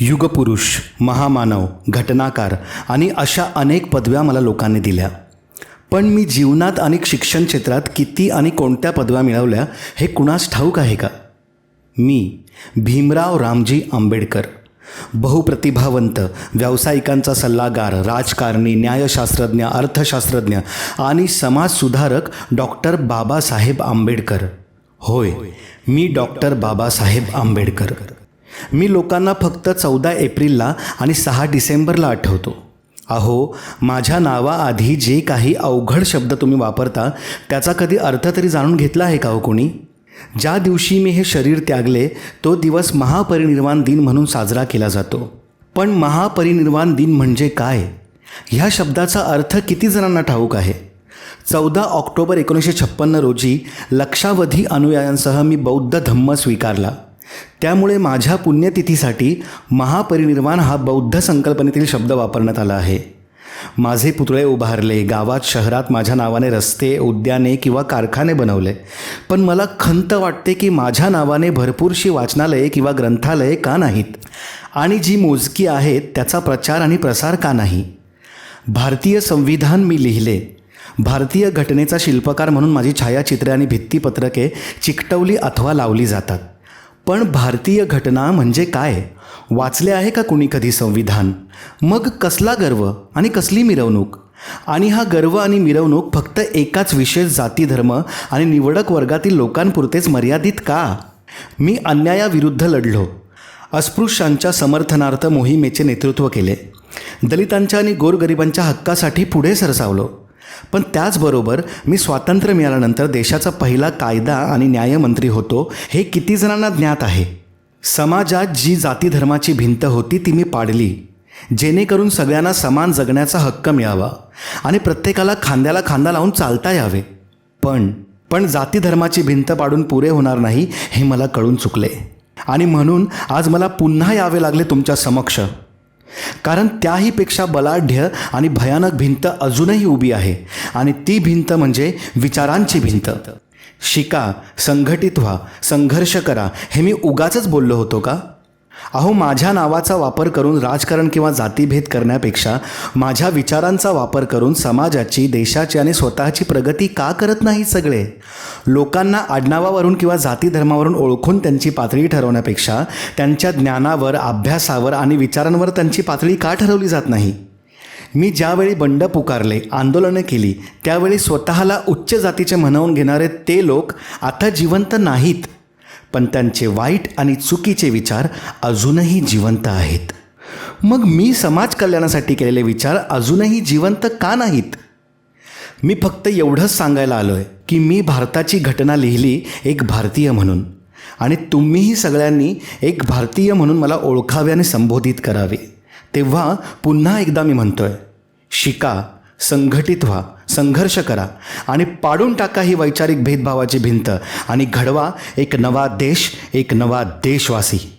युगपुरुष महामानव घटनाकार आणि अशा अनेक पदव्या मला लोकांनी दिल्या. पण मी जीवनात आणि शिक्षण क्षेत्रात किती आणि कोणत्या पदव्या मिळवल्या हे कुणास ठाऊक आहे का? मी भीमराव रामजी आंबेडकर. बहुप्रतिभावंत व्यावसायिकांचा सल्लागार राजकारणी न्यायशास्त्रज्ञ अर्थशास्त्रज्ञ आणि समाजसुधारक डॉक्टर बाबासाहेब आंबेडकर. होय मी डॉक्टर बाबासाहेब आंबेडकर. मी लोकांना फक्त चौदा एप्रिलला आणि सहा डिसेंबरला आठवतो. अहो माझ्या नावाआधी जे काही अवघड शब्द तुम्ही वापरता त्याचा कधी अर्थ तरी जाणून घेतला आहे का हो कोणी? ज्या दिवशी मी हे शरीर त्यागले तो दिवस महापरिनिर्वाण दिन म्हणून साजरा केला जातो. पण महापरिनिर्वाण दिन म्हणजे काय? ह्या शब्दाचा अर्थ किती जणांना ठाऊक आहे? चौदा ऑक्टोबर एकोणीसशे छप्पन्न रोजी लक्षावधी अनुयायांसह मी बौद्ध धम्म स्वीकारला. त्यामुळे माझ्या पुण्यतिथीसाठी महापरिनिर्वाण हा बौद्ध संकल्पनेतील शब्द वापरण्यात आला आहे. माझे पुतळे उभारले गावात शहरात माझ्या नावाने रस्ते उद्याने किंवा कारखाने बनवले. पण मला खंत वाटते की माझ्या नावाने भरपूरशी वाचनालये किंवा ग्रंथालये का नाहीत? आणि जी मोजकी आहेत त्याचा प्रचार आणि प्रसार का नाही? भारतीय संविधान मी लिहिले. भारतीय घटनेचा शिल्पकार म्हणून माझी छायाचित्रे आणि भित्तीपत्रके चिकटवली अथवा लावली जातात. पण भारतीय घटना म्हणजे काय? वाचले आहे का कुणी कधी संविधान? मग कसला गर्व आणि कसली मिरवणूक? आणि हा गर्व आणि मिरवणूक फक्त एकाच विशेष जाती धर्म आणि निवडक वर्गातील लोकांपुरतेच मर्यादित का? मी अन्यायाविरुद्ध लढलो. अस्पृश्यांच्या समर्थनार्थ मोहिमेचे नेतृत्व केले. दलितांच्या आणि गोरगरिबांच्या हक्कासाठी पुढे सरसावलो. पण त्याचबरोबर मी स्वातंत्र्य मिळाल्यानंतर देशाचा पहिला कायदा आणि न्यायमंत्री होतो हे किती जणांना ज्ञात आहे? समाजात जी जाती धर्माची भिंत होती ती मी पाडली. जेणेकरून सगळ्यांना समान जगण्याचा हक्क मिळावा आणि प्रत्येकाला खांद्याला खांदा लावून चालता यावे. पण पण जाती धर्माची भिंत पाडून पुरे होणार नाही हे मला कळून चुकले. आणि म्हणून आज मला पुन्हा यावे लागले तुमच्या समक्ष. कारण त्याहीपेक्षा बलाढ्य आणि भयानक भिंत अजूनही उभी आहे. आणि ती भिंत म्हणजे विचारांची भिंत. शिका संघटित व्हा संघर्ष करा. हे मी उगाचच बोललो होतो का? अहो माझ्या नावाचा वापर करून राजकारण किंवा जातीभेद करण्यापेक्षा माझ्या विचारांचा वापर करून समाजाची देशाची आणि स्वतःची प्रगती का करत नाही सगळे? लोकांना आडनावावरून किंवा जाती धर्मावरून ओळखून त्यांची पातळी ठरवण्यापेक्षा त्यांच्या ज्ञानावर अभ्यासावर आणि विचारांवर त्यांची पातळी का ठरवली जात नाही? मी ज्यावेळी बंड पुकारले आंदोलनं केली त्यावेळी स्वतःला उच्च जातीचे म्हणवून घेणारे ते लोक आता जिवंत नाहीत. पण त्यांचे वाईट आणि चुकीचे विचार अजूनही जिवंत आहेत. मग मी समाज कल्याणासाठी केलेले विचार अजूनही जिवंत का नाहीत? मी फक्त एवढंच सांगायला आलो आहे की मी भारताची घटना लिहिली एक भारतीय म्हणून आणि तुम्हीही सगळ्यांनी एक भारतीय म्हणून मला ओळखावे आणि संबोधित करावे. तेव्हा पुन्हा एकदा मी म्हणतोय शिका संघटित व्हा संघर्ष करा आणि पाडून टाका ही वैचारिक भेदभावाची भिंत. आणि घडवा एक नवा देश एक नवा देशवासी.